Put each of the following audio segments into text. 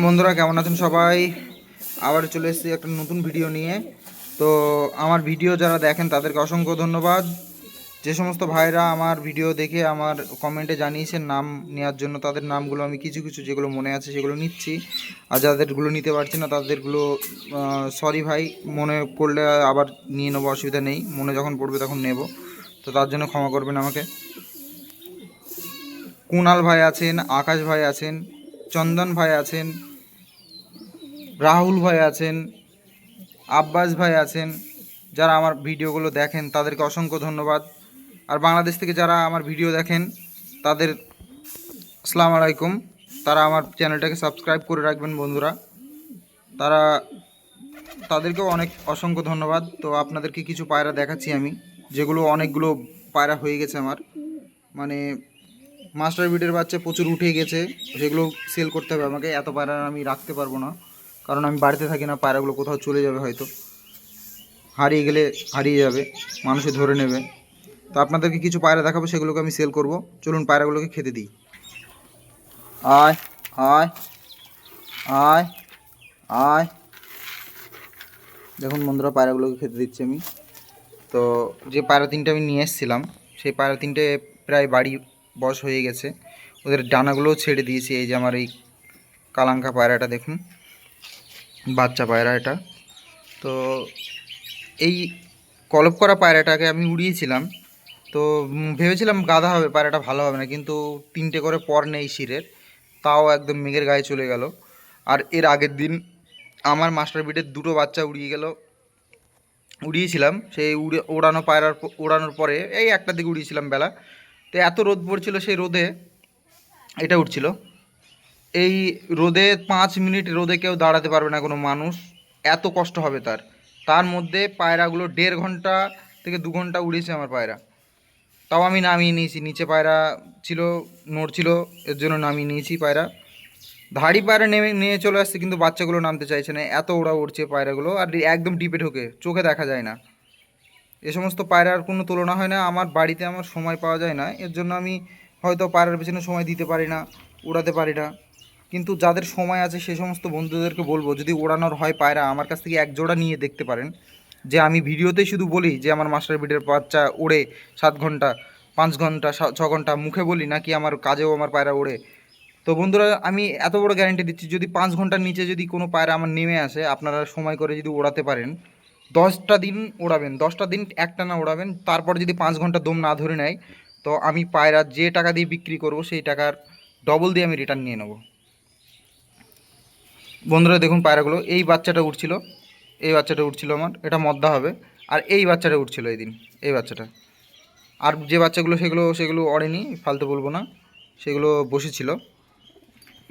বন্ধুরা, কেমন আছেন সবাই? আবার চলে এসেছি একটা নতুন ভিডিও নিয়ে। তো আমার ভিডিও যারা দেখেন, তাদেরকে অসংখ্য ধন্যবাদ। যে সমস্ত ভাইরা আমার ভিডিও দেখে আমার কমেন্টে জানিয়েছেন নাম নেওয়ার জন্য, তাদের নামগুলো আমি কিছু কিছু যেগুলো মনে আছে সেগুলো নিচ্ছি। আর যাদেরগুলো নিতে পারছি না, তাদেরগুলো সরি ভাই, মনে করলে আবার নিয়ে নেব, অসুবিধা নেই। মনে যখন পড়বে তখন নেব। তো তার জন্য ক্ষমা করবেন আমাকে। কুণাল ভাই আছেন, আকাশ ভাই আছেন চন্দন ভাই আছেন, রাহুল ভাই আছেন, আব্বাস ভাই আছেন, যারা আমার ভিডিওগুলো দেখেন তাদেরকে অসংখ্য ধন্যবাদ। আর বাংলাদেশ থেকে যারা আমার ভিডিও দেখেন, তাদের আসসালামু আলাইকুম। তারা আমার চ্যানেলটাকে সাবস্ক্রাইব করে রাখবেন বন্ধুরা। তারা, তাদেরকেও অনেক অসংখ্য ধন্যবাদ। তো আপনাদেরকে কিছু পায়রা দেখাচ্ছি আমি, যেগুলো অনেকগুলো পায়রা হয়ে গেছে আমার। মানে মাস্টার বিটের বাচ্চা প্রচুর উঠে গেছে, সেগুলো সেল করতে হবে আমাকে, এত পায়রা আমি রাখতে পারব না। কারণ আমি বাড়িতে থাকি না, পায়রাগুলো কোথাও চলে যাবে হয়তো। হারিয়ে গেলে হারিয়ে যাবে, মানুষে ধরে নেবে। তো আপনাদেরকে কিছু পায়রা দেখাবো, সেগুলোকে আমি সেল করব। চলুন পায়রাগুলোকে খেতে দিই। আয় আয় আয় আয়। দেখুন বন্ধুরা, পায়রাগুলোকে খেতে দিচ্ছি আমি। তো যে পায়রা তিনটে আমি নিয়ে এসেছিলাম, সেই পায়রা তিনটে প্রায় বাড়ি বয়স হয়ে গেছে। ওদের ডানাগুলোও ছেড়ে দিয়েছি, এই যে আমার এই কালাঙ্কা পায়রাটা দেখুন। বাচ্চা পায়রা এটা। তো এই কলপ করা পায়রাটাকে আমি উড়িয়েছিলাম। তো ভেবেছিলাম গাধা হবে, পায়রাটা ভালো হবে না, কিন্তু তিনটে করে পর নেই শিরের। তাও একদম মেঘের গায়ে চলে গেল। আর এর আগের দিন আমার মাস্টার বিটের দুটো বাচ্চা উড়িয়ে গেল। উড়িয়েছিলাম, সেই উড়ে ওড়ানো পায়রার ওড়ানোর পরে এই একটা দিকে উড়িয়েছিলাম বেলা। তো এত রোদ পড়ছিল সেই রোদে এটা উঠছিল। এই রোদে পাঁচ মিনিট রোদে কেউ দাঁড়াতে পারবে না কোনো মানুষ। এত কষ্ট হবে তার। তার মধ্যে পায়রাগুলো দেড় ঘণ্টা থেকে দু ঘণ্টা উড়েছে আমার পায়রা। তাও আমি নামিয়ে নিয়েছি। নিচে পায়রা ছিল নড়ছিল এর জন্য নামিয়ে নিয়েছি পায়রা। ধাড়ি পায়রা নেমে, নিয়ে চলে আসছে, কিন্তু বাচ্চাগুলো নামতে চাইছে না। এত ওরা উড়ছে পায়রাগুলো, আর একদম ডিপে ঢোকে। চোখে দেখা যায় না। এ সমস্ত পায়রার কোনো তুলনা হয় না। আমার বাড়িতে আমার সময় পাওয়া যায় না। এর জন্য আমি হয়তো পায়রার পেছনে সময় দিতে পারি না, উড়াতে পারি না। কিন্তু যাদের সময় আছে সে সমস্ত বন্ধুদেরকে বলব, যদি ওড়ানোর হয় পায়রা, আমার কাছ থেকে এক জোড়া নিয়ে দেখতে পারেন। যে আমি ভিডিওতেই শুধু বলি যে আমার মাস্টার বিটের বাচ্চা ওড়ে সাত ঘণ্টা, পাঁচ ঘণ্টা ছ ঘণ্টা মুখে বলি নাকি আমার কাজেও আমার পায়রা ওড়ে তো বন্ধুরা, আমি এত বড় গ্যারেন্টি দিচ্ছি, যদি পাঁচ ঘণ্টার নিচে যদি কোনো পায়রা আমার নেমে আসে, আপনারা সময় করে যদি ওড়াতে পারেন দশটা দিন ওড়াবেন দশটা দিন একটানা ওড়াবেন তারপর যদি পাঁচ ঘণ্টা দম না ধরে নেয়, তো আমি পায়রা যে টাকা দিয়ে বিক্রি করব, সেই টাকার ডবল দিয়ে আমি রিটার্ন নিয়ে নেব। বন্ধুরা, দেখুন পায়রাগুলো, এই বাচ্চাটা উঠছিল এই বাচ্চাটা উঠছিল আমার, এটা মদ্দা হবে, আর এই বাচ্চাটা উঠছিল এই দিন, এই বাচ্চাটা। আর যে বাচ্চাগুলো, সেগুলো সেগুলো অড়েনি ফালতু বলব না, সেগুলো বসেছিল।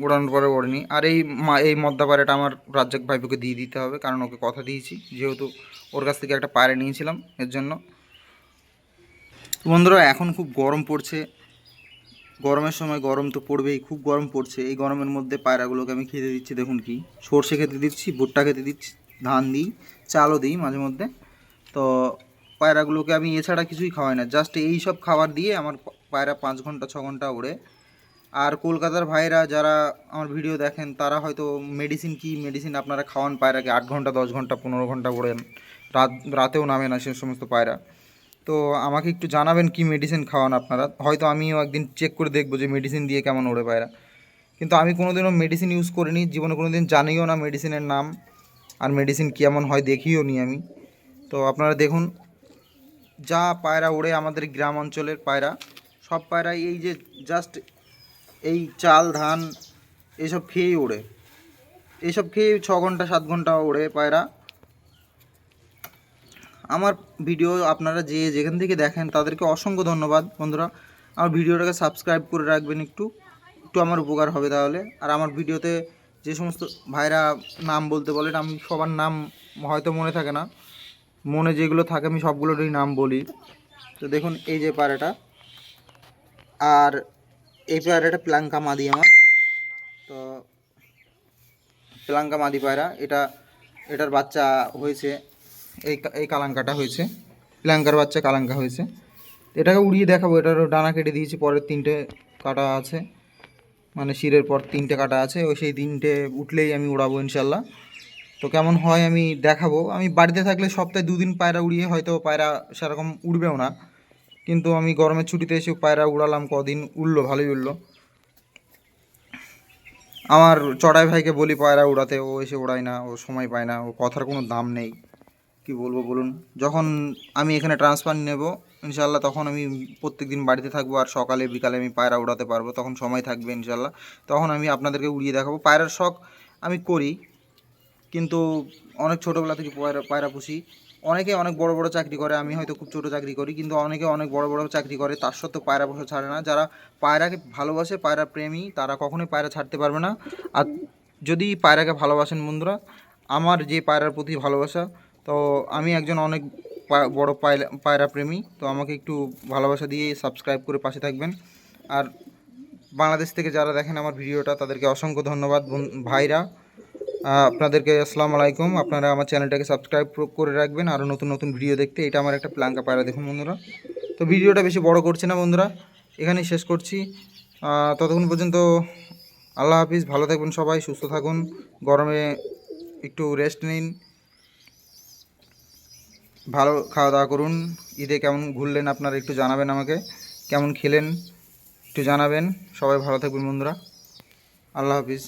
ওড়ানোর পরে ওড়েনি। আর এই মা, এই মদ্দা পায়রাটা আমার রাজ্জাক ভাইপোকে দিয়ে দিতে হবে, কারণ ওকে কথা দিয়েছি। যেহেতু ওর কাছ থেকে একটা পায়রা নিয়েছিলাম, এর জন্য। বন্ধুরা, এখন খুব গরম পড়ছে। গরমের সময় গরম তো পড়বেই, খুব গরম পড়ছে। এই গরমের মধ্যে পায়রাগুলোকে আমি খেতে দিচ্ছি, দেখুন কি। সর্ষে খেতে দিচ্ছি, ভুট্টা খেতে দিচ্ছি, ধান দিই, চালও দিই মাঝে মধ্যে। তো পায়রাগুলোকে আমি এছাড়া কিছুই খাওয়াই না। জাস্ট এই সব খাবার দিয়ে আমার পায়রা পাঁচ ঘণ্টা, ছ ঘণ্টা ওড়ে। আর কলকাতার ভাইরা যারা আমার ভিডিও দেখেন, তারা হয়তো মেডিসিন কি মেডিসিন আপনারা খাওয়ান পায়রাকে আট ঘণ্টা, দশ ঘণ্টা, পনেরো ঘণ্টা ওড়েন রাত, রাতেও নামে না সে সমস্ত পায়রা। তো আমাকে একটু জানাবেন কি মেডিসিন খাওয়ান আপনারা। হয়তো আমিও একদিন চেক করে দেখব যে মেডিসিন দিয়ে কেমন ওড়ে পায়রা। কিন্তু আমি কোনোদিনও মেডিসিন ইউজ করিনি, জীবনে কোনো দিন জানিও না মেডিসিনের নাম আর মেডিসিন কেমন হয় দেখিও নি আমি। তো আপনারা দেখুন, যা পায়রা ওড়ে আমাদের গ্রাম অঞ্চলের পায়রা, সব পায়রা এই যে জাস্ট এই চাল, ধান এইসব খেয়েই ওড়ে। এইসব খেয়ে ছ ঘণ্টা, সাত ঘণ্টা ওড়ে পায়রা। আমার ভিডিও আপনারা যে যেখান থেকে দেখেন, তাদেরকে অসংখ্য ধন্যবাদ বন্ধুরা। আমার ভিডিওটাকে সাবস্ক্রাইব করে রাখবেন একটু। একটু আমার উপকার হবে তাহলে। আর আমার ভিডিওতে যে সমস্ত ভাইরা নাম বলতে বলেন আমি সবার নাম হয়তো মনে থাকে না। মনে যেগুলো থাকে, আমি সবগুলোরই নাম বলি। তো দেখুন, এই যে পায়রাটা। আর এই পায়রাটা প্লাঙ্কা মাদি আমার। তো প্লাঙ্কা মাদি পায়রা, এটা, এটার বাচ্চা হয়েছে, এই এই কালাঙ্কাটা হয়েছে। প্লাঙ্কার বাচ্চা কালাঙ্কা হয়েছে। এটাকে উড়িয়ে দেখাবো, এটারও ডানা কেটে দিয়েছি, পরের তিনটে কাটা আছে। মানে শিরের পর তিনটে কাটা আছে, ওই সেই তিনটে উঠলেই আমি উড়াবো ইনশাল্লাহ তো কেমন হয় আমি দেখাবো। আমি বাড়িতে থাকলে সপ্তাহে দুদিন পায়রা উড়িয়ে হয়তো পায়রা সেরকম উড়বেও না। কিন্তু আমি গরমের ছুটিতে এসে পায়রা উড়ালাম কদিন, উড়লো, ভালোই উড়লো। আমার চড়াই ভাইকে বলি পায়রা উড়াতে, ও এসে ওড়ায় না, ও সময় পায় না, ও কথার কোনো দাম নেই। কি বলব বলুন? যখন আমি এখানে ট্রান্সফার নেব ইনশাল্লাহ তখন আমি প্রত্যেক দিন বাড়িতে থাকব আর সকালে, বিকালে আমি পায়রা উড়াতে পারব, তখন সময় থাকবে ইনশাল্লাহ তখন আমি আপনাদেরকে উড়িয়ে দেখাবো। পায়রার শখ আমি করি, কিন্তু অনেক ছোটোবেলা থেকে পায়রা পায়রা পুষি। অনেকে অনেক বড় বড় চাকরি করে, আমি হয়তো খুব ছোটো চাকরি করি, কিন্তু অনেকে অনেক বড় বড় চাকরি করে, তার সত্ত্বেও পায়রা পোষা ছাড়ে না। যারা পায়রাকে ভালোবাসে, পায়রা প্রেমী, তারা কখনোই পায়রা ছাড়তে পারবে না। আর যদি পায়রাকে ভালোবাসেন বন্ধুরা, আমার যে পায়রার প্রতি ভালোবাসা, তো আমি একজন অনেক বড় পায়রা পায়রা প্রেমী, তো আমাকে একটু ভালোবাসা দিয়ে সাবস্ক্রাইব করে পাশে থাকবেন। আর বাংলাদেশ থেকে যারা দেখেন আমার ভিডিওটা, তাদেরকে অসংখ্য ধন্যবাদ ভাইরা। আপনাদেরকে আসসালামু আলাইকুম। আপনারা আমার চ্যানেলটাকে সাবস্ক্রাইব করে রাখবেন। আরও নতুন নতুন ভিডিও দেখতে। এটা আমার একটা প্লাঙ্কা পায়রা, দেখুন বন্ধুরা। তো ভিডিওটা বেশি বড় করছি না বন্ধুরা। এখানেই শেষ করছি। ততক্ষণ পর্যন্ত আল্লাহ হাফিজ, ভালো থাকবেন সবাই, সুস্থ থাকুন। গরমে একটু রেস্ট নিন। ভালো খাওয়া দাওয়া করুন। ঈদে কেমন ঘুরলেন আপনারা একটু জানাবেন আমাকে। কেমন খেলেন একটু জানাবেন। সবাই ভালো থাকবেন বন্ধুরা। আল্লাহ হাফিজ।